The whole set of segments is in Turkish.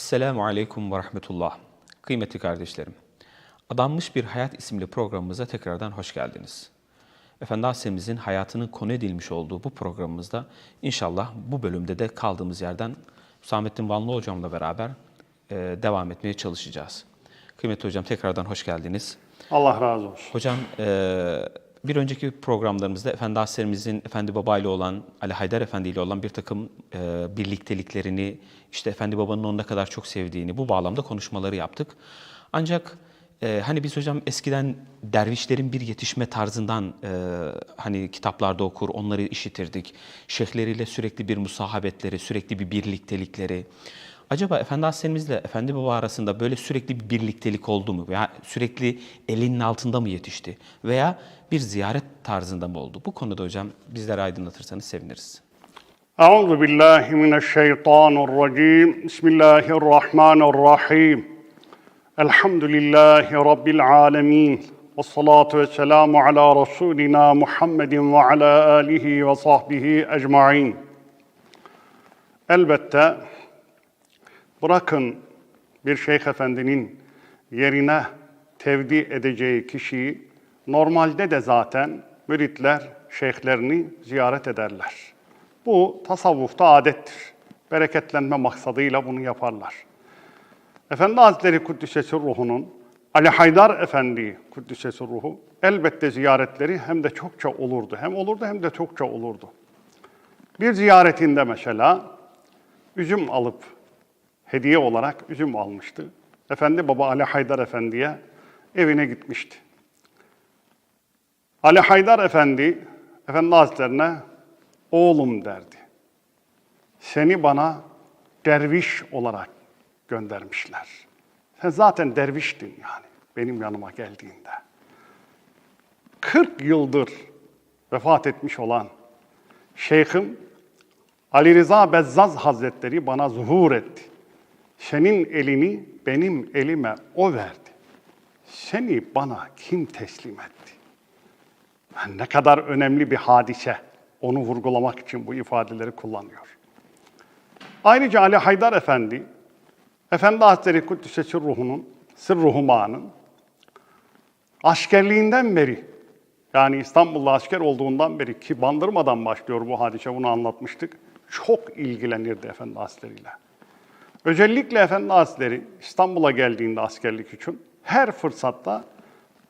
Esselamu Aleyküm ve Rahmetullah. Kıymetli kardeşlerim, Adanmış Bir Hayat isimli programımıza tekrardan hoş geldiniz. Efendi Aleyhisselam'ın hayatının konu edilmiş olduğu bu programımızda inşallah bu bölümde de kaldığımız yerden Hüsamettin Vanlı hocamla beraber e, devam etmeye çalışacağız. Kıymetli hocam tekrardan hoş geldiniz. Allah razı olsun. Hocam e, bir önceki programlarımızda Efendi Aleyhisselam'ın Efendi Baba ile olan, Ali Haydar Efendi ile olan bir takım e, birlikteliklerini, işte Efendi Baba'nın onu ne kadar çok sevdiğini bu bağlamda konuşmaları yaptık. Ancak e, hani biz hocam eskiden dervişlerin bir yetişme tarzından e, hani kitaplarda okur, onları işitirdik. Şeyhleriyle sürekli bir musahabetleri, sürekli bir birliktelikleri. Acaba Efendi Aleyhisselam'la Efendi Baba arasında böyle sürekli bir birliktelik oldu mu? Veya sürekli elinin altında mı yetişti? Veya bir ziyaret tarzında mı oldu? Bu konuda hocam bizlere aydınlatırsanız seviniriz. Euzu billahi mineşşeytanirracim. Bismillahirrahmanirrahim. Elhamdülillahi rabbil alamin. Ve salatu ve selamu ala Resulina Muhammedin ve ala alihi ve sahbihi ecmaîn. Elbette bırakın bir şeyh efendinin yerine tevdi edeceği kişiyi normalde de zaten müritler şeyhlerini ziyaret ederler. Bu tasavvufta adettir. Bereketlenme maksadıyla bunu yaparlar. Efendi Hazretleri Kuddisesi Ruhu'nun Ali Haydar Efendi Kuddisesi Ruhu elbette ziyaretleri hem de çokça olurdu. Hem olurdu hem de çokça olurdu. Bir ziyaretinde mesela üzüm alıp hediye olarak üzüm almıştı. Efendi Baba Ali Haydar Efendi'ye evine gitmişti. Ali Haydar Efendi, Efendi Hazretlerine oğlum derdi. Seni bana derviş olarak göndermişler. Sen zaten derviştin yani benim yanıma geldiğinde. 40 yıldır vefat etmiş olan Şeyhim Ali Rıza Bezzaz Hazretleri bana zuhur etti. Senin elini benim elime o verdi. Seni bana kim teslim etti? Yani ne kadar önemli bir hadise. Onu vurgulamak için bu ifadeleri kullanıyor. Ayrıca Ali Haydar Efendi, Efendi Hazretleri Kuddisesi Ruhu'nun, Sırruhuma'nın askerliğinden beri, yani İstanbul'da asker olduğundan beri ki Bandırma'dan başlıyor bu hadise, bunu anlatmıştık. Çok ilgilenirdi Efendi Hazretleri'yle. Özellikle Efendi Hazretleri İstanbul'a geldiğinde askerlik için her fırsatta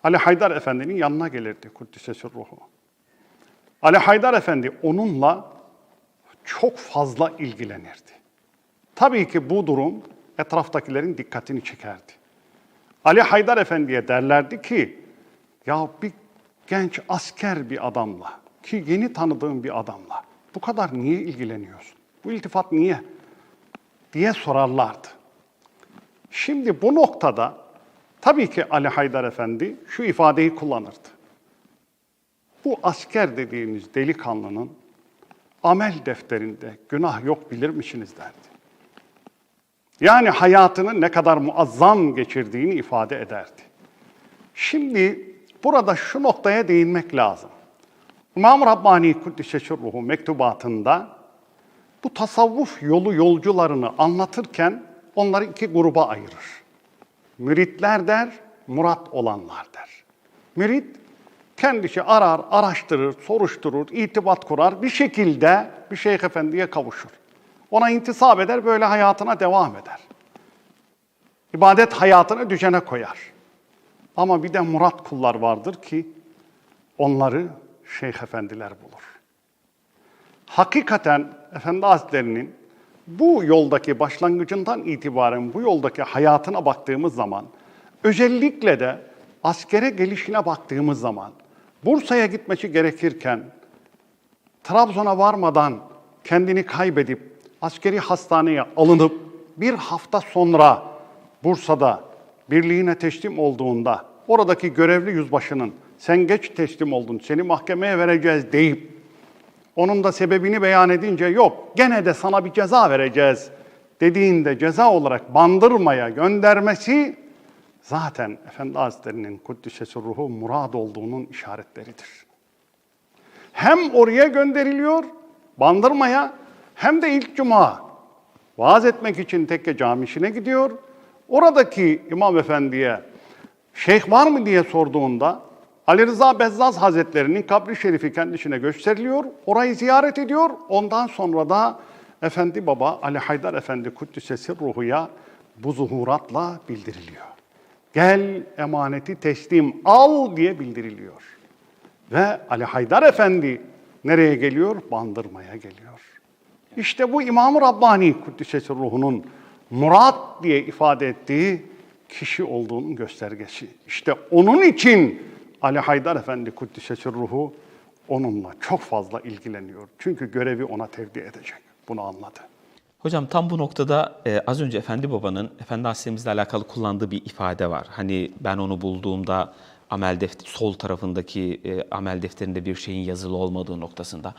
Ali Haydar Efendi'nin yanına gelirdi Kuddisesi Ruhu. Ali Haydar Efendi onunla çok fazla ilgilenirdi. Tabii ki bu durum etraftakilerin dikkatini çekerdi. Ali Haydar Efendi'ye derlerdi ki, ya bir genç asker bir adamla, ki yeni tanıdığım bir adamla bu kadar niye ilgileniyorsun? Bu iltifat niye? Diye sorarlardı. Şimdi bu noktada tabii ki Ali Haydar Efendi şu ifadeyi kullanırdı. Bu asker dediğiniz delikanlının amel defterinde günah yok bilir misiniz derdi. Yani hayatını ne kadar muazzam geçirdiğini ifade ederdi. Şimdi burada şu noktaya değinmek lazım. İmam Rabbani Kuddise Ruhu mektubatında bu tasavvuf yolu yolcularını anlatırken onları iki gruba ayırır. Müritler der, murat olanlar der. Mürit kendisi arar, araştırır, soruşturur, itibat kurar, bir şekilde bir şeyh efendiye kavuşur. Ona intisap eder, böyle hayatına devam eder. İbadet hayatını düzene koyar. Ama bir de murat kullar vardır ki onları şeyh efendiler bulur. Hakikaten Efendi Hazretleri'nin bu yoldaki başlangıcından itibaren bu yoldaki hayatına baktığımız zaman özellikle de askere gelişine baktığımız zaman Bursa'ya gitmesi gerekirken Trabzon'a varmadan kendini kaybedip askeri hastaneye alınıp bir hafta sonra Bursa'da birliğine teslim olduğunda oradaki görevli yüzbaşının sen geç teslim oldun seni mahkemeye vereceğiz deyip onun da sebebini beyan edince yok gene de sana bir ceza vereceğiz dediğinde ceza olarak bandırmaya göndermesi zaten Efendi Hazretleri'nin Kuddisesi ruhu murad olduğunun işaretleridir. Hem oraya gönderiliyor bandırmaya hem de ilk cuma vaaz etmek için tekke camisine gidiyor. Oradaki imam efendiye şeyh var mı diye sorduğunda Ali Rıza Bezzaz Hazretleri'nin kabri şerifi kendisine gösteriliyor. Orayı ziyaret ediyor. Ondan sonra da Efendi Baba Ali Haydar Efendi Kuddisesi ruhuya bu zuhuratla bildiriliyor. Gel emaneti teslim al diye bildiriliyor. Ve Ali Haydar Efendi nereye geliyor? Bandırmaya geliyor. İşte bu İmam-ı Rabbani Kuddisesi ruhunun murat diye ifade ettiği kişi olduğunun göstergesi. İşte onun için Ali Haydar Efendi Kuddisesi ruhu onunla çok fazla ilgileniyor. Çünkü görevi ona tevdi edecek. Bunu anladı. Hocam tam bu noktada e, az önce Efendi Baba'nın Efendi Hasretimizle alakalı kullandığı bir ifade var. Hani ben onu bulduğumda amel defteri, sol tarafındaki e, amel defterinde bir şeyin yazılı olmadığı noktasında.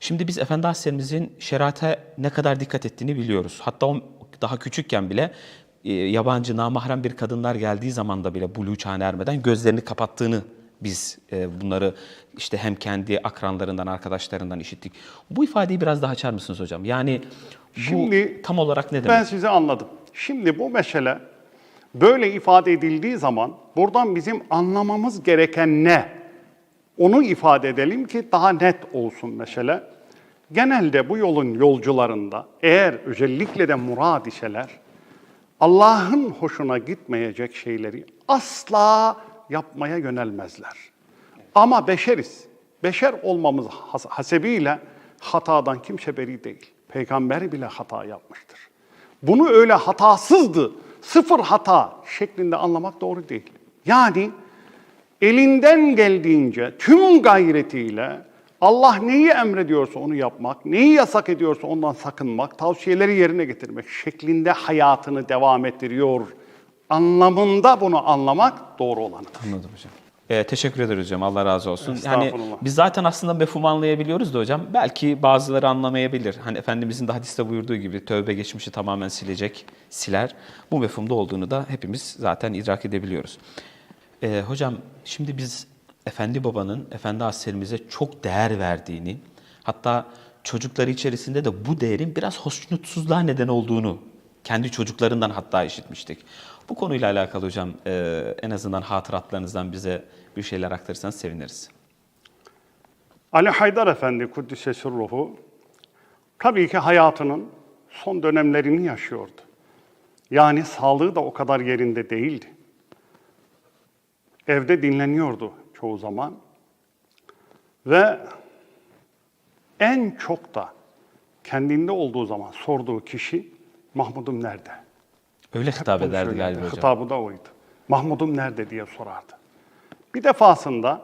Şimdi biz Efendi Hasretimizin şerate ne kadar dikkat ettiğini biliyoruz. Hatta o daha küçükken bile e, yabancı namahrem bir kadınlar geldiği zaman da bile buluğ çağına ermeden gözlerini kapattığını biz e, bunları işte hem kendi akranlarından, arkadaşlarından işittik. Bu ifadeyi biraz daha açar mısınız hocam? Yani bu Şimdi tam olarak ne demek? Ben sizi anladım. Şimdi bu mesele böyle ifade edildiği zaman buradan bizim anlamamız gereken ne? Onu ifade edelim ki daha net olsun mesele. Genelde bu yolun yolcularında eğer özellikle de murad iseler Allah'ın hoşuna gitmeyecek şeyleri asla yapmaya yönelmezler. Ama beşeriz. Beşer olmamız has- hasebiyle hatadan kimse beri değil. Peygamber bile hata yapmıştır. Bunu öyle hatasızdı, sıfır hata şeklinde anlamak doğru değil. Yani elinden geldiğince tüm gayretiyle Allah neyi emrediyorsa onu yapmak, neyi yasak ediyorsa ondan sakınmak, tavsiyeleri yerine getirmek şeklinde hayatını devam ettiriyor. Anlamında bunu anlamak doğru olanıdır. Anladım hocam. Ee, teşekkür ederiz hocam. Allah razı olsun. Yani biz zaten aslında mefhumu anlayabiliyoruz da hocam. Belki bazıları anlamayabilir. Hani Efendimizin de hadiste buyurduğu gibi tövbe geçmişi tamamen silecek, siler. Bu mefhumda olduğunu da hepimiz zaten idrak edebiliyoruz. Ee, hocam şimdi biz Efendi Baba'nın Efendi Hasretimize çok değer verdiğini, hatta çocukları içerisinde de bu değerin biraz hoşnutsuzluğa neden olduğunu kendi çocuklarından hatta işitmiştik. Bu konuyla alakalı hocam e, en azından hatıratlarınızdan bize bir şeyler aktarırsanız seviniriz. Ali Haydar Efendi Kuddisesi ruhu tabii ki hayatının son dönemlerini yaşıyordu. Yani sağlığı da o kadar yerinde değildi. Evde dinleniyordu çoğu zaman. Ve en çok da kendinde olduğu zaman sorduğu kişi Mahmud'um nerede? Öyle hitap Bunu ederdi galiba hocam. Hitabı da oydu. Mahmud'um nerede diye sorardı. Bir defasında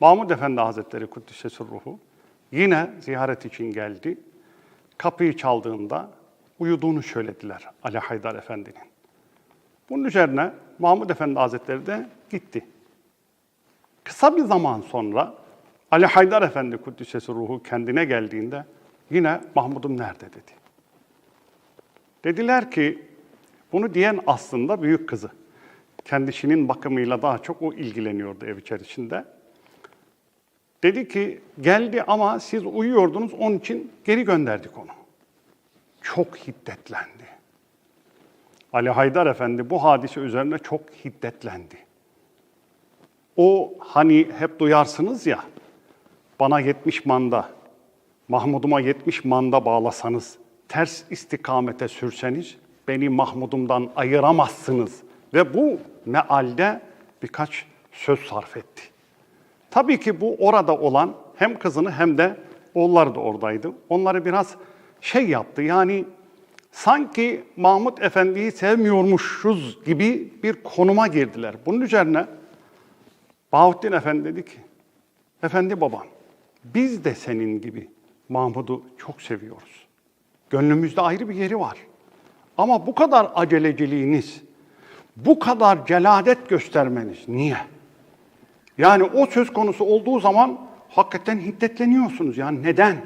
Mahmud Efendi Hazretleri Kuddisesi Ruhu yine ziyaret için geldi. Kapıyı çaldığında uyuduğunu söylediler Ali Haydar Efendi'nin. Bunun üzerine Mahmud Efendi Hazretleri de gitti. Kısa bir zaman sonra Ali Haydar Efendi Kuddisesi Ruhu kendine geldiğinde yine Mahmud'um nerede dedi. Dediler ki bunu diyen aslında büyük kızı. Kendisinin bakımıyla daha çok o ilgileniyordu ev içerisinde. Dedi ki geldi ama siz uyuyordunuz onun için geri gönderdik onu. Çok hiddetlendi. Ali Haydar Efendi bu hadise üzerine çok hiddetlendi. O hani hep duyarsınız ya, bana 70 manda, Mahmud'uma 70 manda bağlasanız, ters istikamete sürseniz beni Mahmud'umdan ayıramazsınız. Ve bu mealde birkaç söz sarf etti. Tabii ki bu orada olan hem kızını hem de oğulları da oradaydı. Onları biraz şey yaptı yani sanki Mahmud Efendi'yi sevmiyormuşuz gibi bir konuma girdiler. Bunun üzerine Bahattin Efendi dedi ki, Efendi babam, biz de senin gibi Mahmud'u çok seviyoruz. Gönlümüzde ayrı bir yeri var. Ama bu kadar aceleciliğiniz, bu kadar celadet göstermeniz niye? Yani o söz konusu olduğu zaman hakikaten hiddetleniyorsunuz. Yani neden?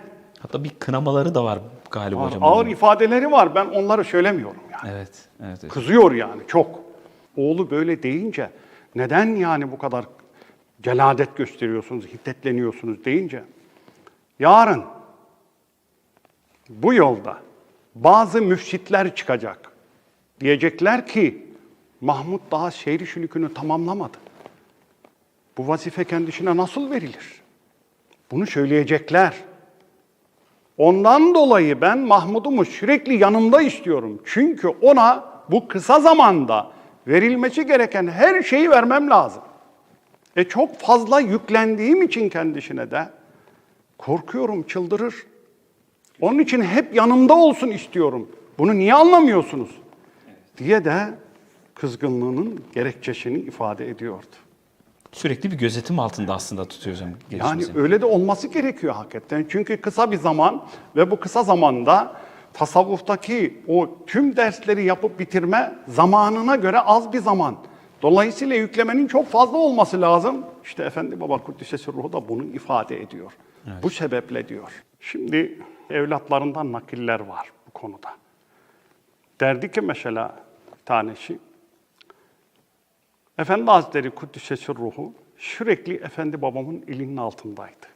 Hatta bir kınamaları da var galiba Var, hocam. ağır bunun. ifadeleri var. Ben onları söylemiyorum yani. Evet, evet. evet. Kızıyor yani çok. Oğlu böyle deyince neden yani bu kadar celadet gösteriyorsunuz, hiddetleniyorsunuz deyince yarın bu yolda bazı müfsitler çıkacak. Diyecekler ki Mahmut daha şehri şülükünü tamamlamadı. Bu vazife kendisine nasıl verilir? Bunu söyleyecekler. Ondan dolayı ben Mahmud'umu sürekli yanımda istiyorum. Çünkü ona bu kısa zamanda verilmesi gereken her şeyi vermem lazım. E çok fazla yüklendiğim için kendisine de korkuyorum çıldırır. Onun için hep yanımda olsun istiyorum. Bunu niye anlamıyorsunuz? Diye de kızgınlığının gerekçesini ifade ediyordu. Sürekli bir gözetim altında aslında tutuyor hocam Yani öyle de olması gerekiyor hakikaten. Çünkü kısa bir zaman ve bu kısa zamanda tasavvuftaki o tüm dersleri yapıp bitirme zamanına göre az bir zaman. Dolayısıyla yüklemenin çok fazla olması lazım. İşte Efendi Baba Kuddisesi Ruhu da bunu ifade ediyor. Bu sebeple diyor. Şimdi evlatlarından nakiller var bu konuda. Derdi ki mesela bir tanesi, Efendi Hazretleri Kuddisesi Ruhu sürekli Efendi babamın elinin altındaydı.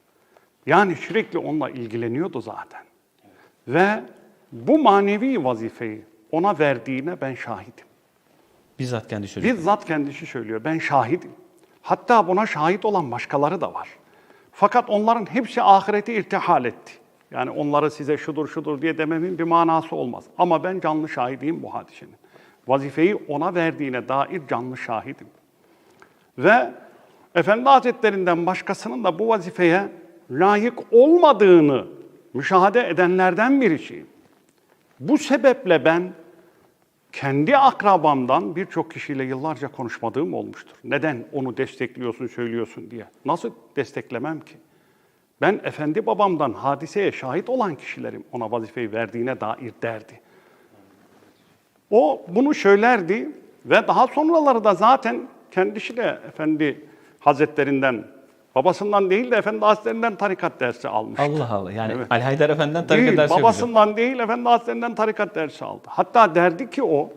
Yani sürekli onunla ilgileniyordu zaten. Ve bu manevi vazifeyi ona verdiğine ben şahidim. Bizzat kendi söylüyor. Bizzat kendisi söylüyor. Ben şahidim. Hatta buna şahit olan başkaları da var. Fakat onların hepsi ahireti irtihal etti. Yani onları size şudur şudur diye dememin bir manası olmaz. Ama ben canlı şahidiyim bu hadisenin. Vazifeyi ona verdiğine dair canlı şahidim. Ve Efendi Hazretlerinden başkasının da bu vazifeye layık olmadığını müşahede edenlerden birisiyim. Bu sebeple ben kendi akrabamdan birçok kişiyle yıllarca konuşmadığım olmuştur. Neden onu destekliyorsun, söylüyorsun diye. Nasıl desteklemem ki? Ben efendi babamdan hadiseye şahit olan kişilerim ona vazifeyi verdiğine dair derdi. O bunu söylerdi ve daha sonraları da zaten kendisi de efendi hazretlerinden, babasından değil de efendi hazretlerinden tarikat dersi almıştı. Allah Allah. Yani Evet. Ali Haydar Efendi'den tarikat Değil, dersi yapacak. babasından değil, Efendi Hazretlerinden tarikat dersi aldı. Hatta derdi ki o,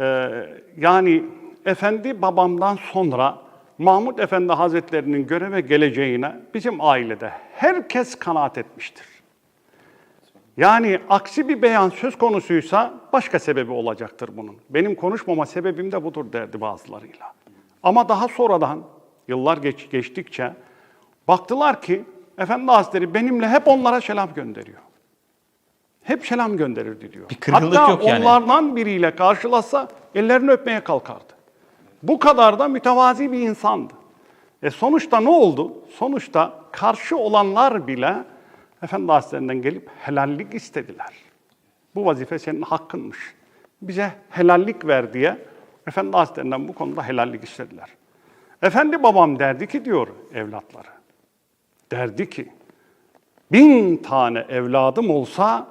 e, yani Efendi babamdan sonra Mahmud Efendi Hazretlerinin göreve geleceğine bizim ailede herkes kanaat etmiştir. Yani aksi bir beyan söz konusuysa başka sebebi olacaktır bunun. Benim konuşmama sebebim de budur derdi bazılarıyla. Ama daha sonradan yıllar geç, geçtikçe baktılar ki Efendi Hazretleri benimle hep onlara selam gönderiyor. Hep selam gönderirdi diyor. Bir Hatta yok yani. onlardan biriyle karşılaşsa ellerini öpmeye kalkardı. Bu kadar da mütevazi bir insandı. E sonuçta ne oldu? Sonuçta karşı olanlar bile Efendi Hazretlerinden gelip helallik istediler. Bu vazife senin hakkınmış. Bize helallik ver diye Efendi Hazretlerinden bu konuda helallik istediler. Efendi babam derdi ki diyor evlatları. Derdi ki bin tane evladım olsa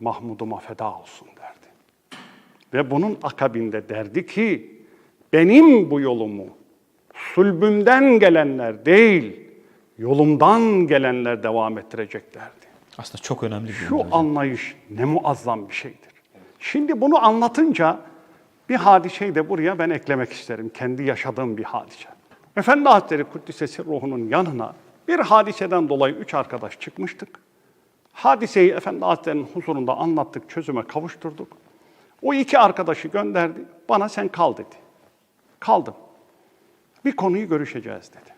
Mahmud'uma feda olsun derdi. Ve bunun akabinde derdi ki benim bu yolumu sulbümden gelenler değil, yolumdan gelenler devam ettirecek derdi. Aslında çok önemli bir Şu anlayış ne muazzam bir şeydir. Şimdi bunu anlatınca bir hadiseyi de buraya ben eklemek isterim. Kendi yaşadığım bir hadise. Efendi Hazretleri Kuddisesi ruhunun yanına bir hadiseden dolayı üç arkadaş çıkmıştık. Hadiseyi Efendi Hazretleri'nin huzurunda anlattık, çözüme kavuşturduk. O iki arkadaşı gönderdi, bana sen kal dedi. Kaldım. Bir konuyu görüşeceğiz dedi.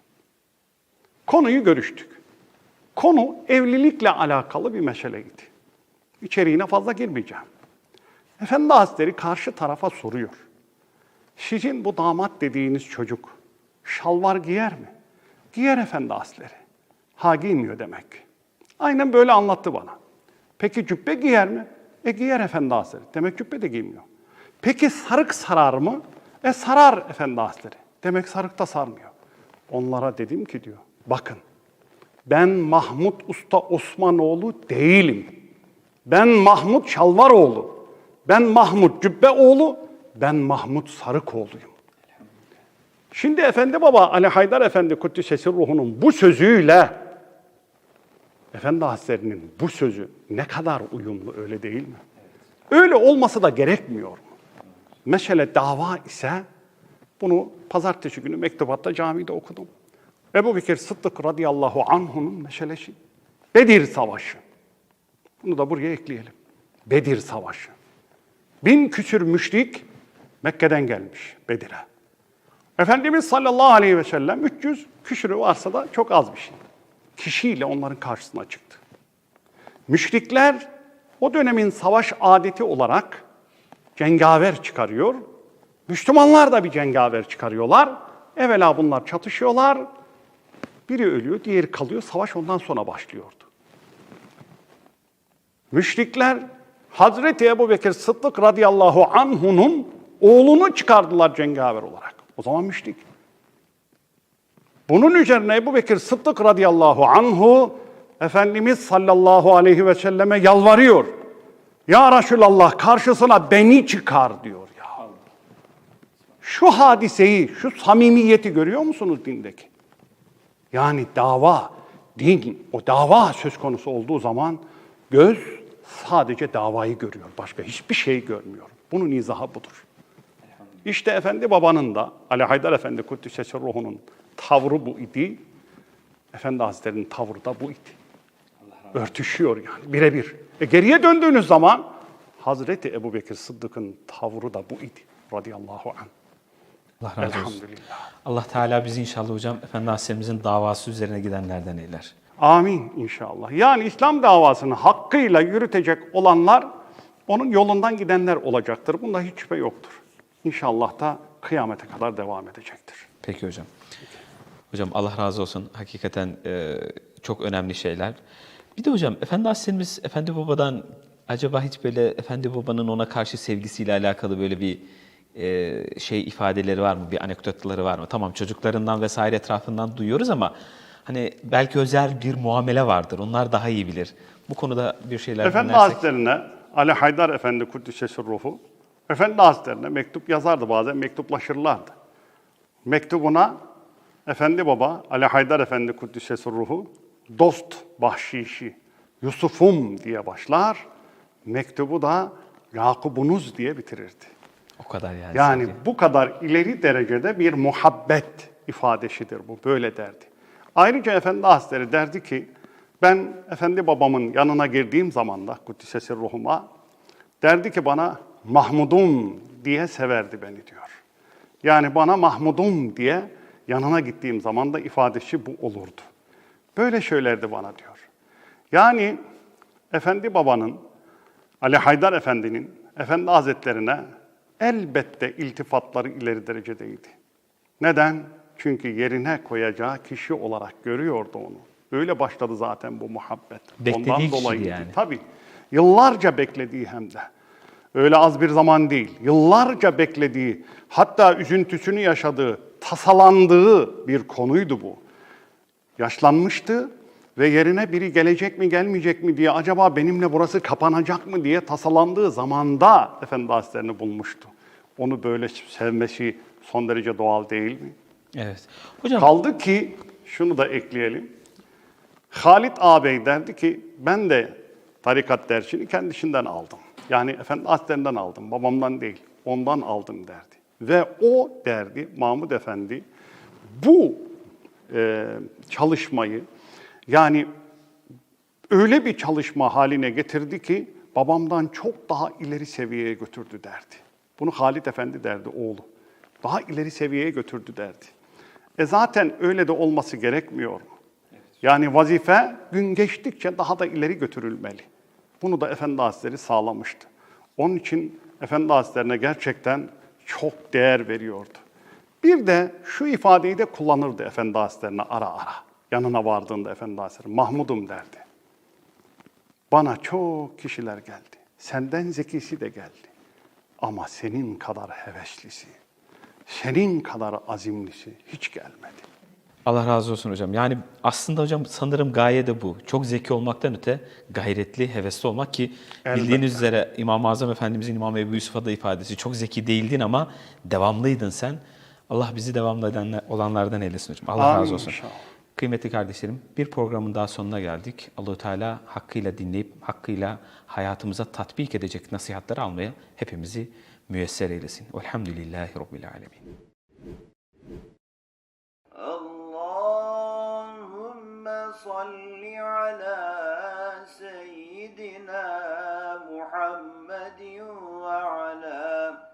Konuyu görüştük. Konu evlilikle alakalı bir meseleydi. İçeriğine fazla girmeyeceğim. Efendi Hazretleri karşı tarafa soruyor. Sizin bu damat dediğiniz çocuk şalvar giyer mi? Giyer Efendi Hazretleri. Ha giymiyor demek. Aynen böyle anlattı bana. Peki cübbe giyer mi? E giyer Efendi Hazretleri. Demek cübbe de giymiyor. Peki sarık sarar mı? E sarar Efendi Hazretleri. Demek sarık da sarmıyor. Onlara dedim ki diyor, bakın ben Mahmut Usta Osmanoğlu değilim. Ben Mahmut Şalvaroğlu. Ben Mahmut Cübbeoğlu. Ben Mahmut Sarıkoğlu'yum. Şimdi Efendi Baba Ali Haydar Efendi Kuddisesi ruhunun bu sözüyle Efendi Hazretleri'nin bu sözü ne kadar uyumlu öyle değil mi? Öyle olması da gerekmiyor mu? Mesele dava ise bunu pazartesi günü mektubatta camide okudum. Ebu Bekir Sıddık radıyallahu anh'unun meselesi. Bedir Savaşı. Bunu da buraya ekleyelim. Bedir Savaşı. Bin küsür müşrik Mekke'den gelmiş Bedir'e. Efendimiz sallallahu aleyhi ve sellem 300 küsürü varsa da çok az bir şey. Kişiyle onların karşısına çıktı. Müşrikler o dönemin savaş adeti olarak cengaver çıkarıyor. Müslümanlar da bir cengaver çıkarıyorlar. Evvela bunlar çatışıyorlar. Biri ölüyor, diğeri kalıyor. Savaş ondan sonra başlıyordu. Müşrikler Hazreti Ebu Bekir Sıddık radıyallahu anhu'nun oğlunu çıkardılar cengaver olarak. O zaman müşrik. Bunun üzerine Ebu Bekir Sıddık radıyallahu anhu Efendimiz sallallahu aleyhi ve selleme yalvarıyor. Ya Resulallah karşısına beni çıkar diyor ya. Şu hadiseyi, şu samimiyeti görüyor musunuz dindeki? Yani dava, din, o dava söz konusu olduğu zaman göz sadece davayı görüyor. Başka hiçbir şey görmüyor. Bunun izahı budur. İşte Efendi Baba'nın da Ali Haydar Efendi Kuddisesi Ruhu'nun tavrı bu idi. Efendi Hazretleri'nin tavrı da bu idi. Örtüşüyor yani birebir. E geriye döndüğünüz zaman Hazreti Ebu Bekir Sıddık'ın tavrı da bu idi. Radıyallahu anh. Allah razı olsun. Allah Teala bizi inşallah hocam Efendi Aleyhisselam'ın davası üzerine gidenlerden eyler. Amin inşallah. Yani İslam davasını hakkıyla yürütecek olanlar onun yolundan gidenler olacaktır. Bunda hiç şüphe yoktur. İnşallah da kıyamete kadar devam edecektir. Peki hocam. Hocam Allah razı olsun. Hakikaten e, çok önemli şeyler. Bir de hocam Efendi Aleyhisselam'ız Efendi Baba'dan acaba hiç böyle Efendi Baba'nın ona karşı sevgisiyle alakalı böyle bir e, şey ifadeleri var mı? Bir anekdotları var mı? Tamam çocuklarından vesaire etrafından duyuyoruz ama hani belki özel bir muamele vardır. Onlar daha iyi bilir. Bu konuda bir şeyler Efendi dinlersek. Hazretlerine Ali Haydar Efendi Kuddisesi Ruhu Efendi Hazretlerine mektup yazardı bazen mektuplaşırlardı. Mektubuna Efendi Baba Ali Haydar Efendi Kuddisesi Ruhu dost bahşişi Yusuf'um diye başlar. Mektubu da Yakubunuz diye bitirirdi. O kadar yani. Yani sevgi. bu kadar ileri derecede bir muhabbet ifadesidir bu. Böyle derdi. Ayrıca Efendi Hazretleri derdi ki ben Efendi babamın yanına girdiğim zaman da Kuddisesi ruhuma derdi ki bana Mahmudum diye severdi beni diyor. Yani bana Mahmudum diye yanına gittiğim zaman da ifadesi bu olurdu. Böyle söylerdi bana diyor. Yani Efendi babanın Ali Haydar Efendi'nin Efendi Hazretlerine elbette iltifatları ileri derecedeydi. Neden? Çünkü yerine koyacağı kişi olarak görüyordu onu. Öyle başladı zaten bu muhabbet. Beklediği Ondan dolayıydı. yani. Tabii. Yıllarca beklediği hem de. Öyle az bir zaman değil. Yıllarca beklediği, hatta üzüntüsünü yaşadığı, tasalandığı bir konuydu bu yaşlanmıştı ve yerine biri gelecek mi gelmeyecek mi diye acaba benimle burası kapanacak mı diye tasalandığı zamanda Efendi Hazretlerini bulmuştu. Onu böyle sevmesi son derece doğal değil mi? Evet. Hocam Kaldı ki şunu da ekleyelim. Halit ağabey derdi ki ben de tarikat dersini kendisinden aldım. Yani Efendi Hazretlerinden aldım, babamdan değil, ondan aldım derdi. Ve o derdi Mahmud Efendi bu e, çalışmayı yani öyle bir çalışma haline getirdi ki babamdan çok daha ileri seviyeye götürdü derdi. Bunu Halit Efendi derdi oğlu. Daha ileri seviyeye götürdü derdi. E zaten öyle de olması gerekmiyor mu? Yani vazife gün geçtikçe daha da ileri götürülmeli. Bunu da Efendi Hazretleri sağlamıştı. Onun için Efendi Hazretlerine gerçekten çok değer veriyordu. Bir de şu ifadeyi de kullanırdı Efendi Hazretlerine ara ara. Yanına vardığında Efendi Hazretleri, Mahmudum derdi. Bana çok kişiler geldi. Senden zekisi de geldi. Ama senin kadar heveslisi, senin kadar azimlisi hiç gelmedi. Allah razı olsun hocam. Yani aslında hocam sanırım gaye de bu. Çok zeki olmaktan öte gayretli, hevesli olmak ki Elbette. bildiğiniz üzere İmam-ı Azam Efendimizin İmam Ebu Yusuf'a da ifadesi çok zeki değildin ama devamlıydın sen. Allah bizi devamlı edenler, olanlardan eylesin hocam. Allah Amin razı olsun. Inşallah. Kıymetli kardeşlerim, bir programın daha sonuna geldik. Allahu Teala hakkıyla dinleyip hakkıyla hayatımıza tatbik edecek nasihatleri almaya hepimizi müyesser eylesin. Elhamdülillahi rabbil alamin. Allahumme salli ala seyyidina Muhammedin ve ala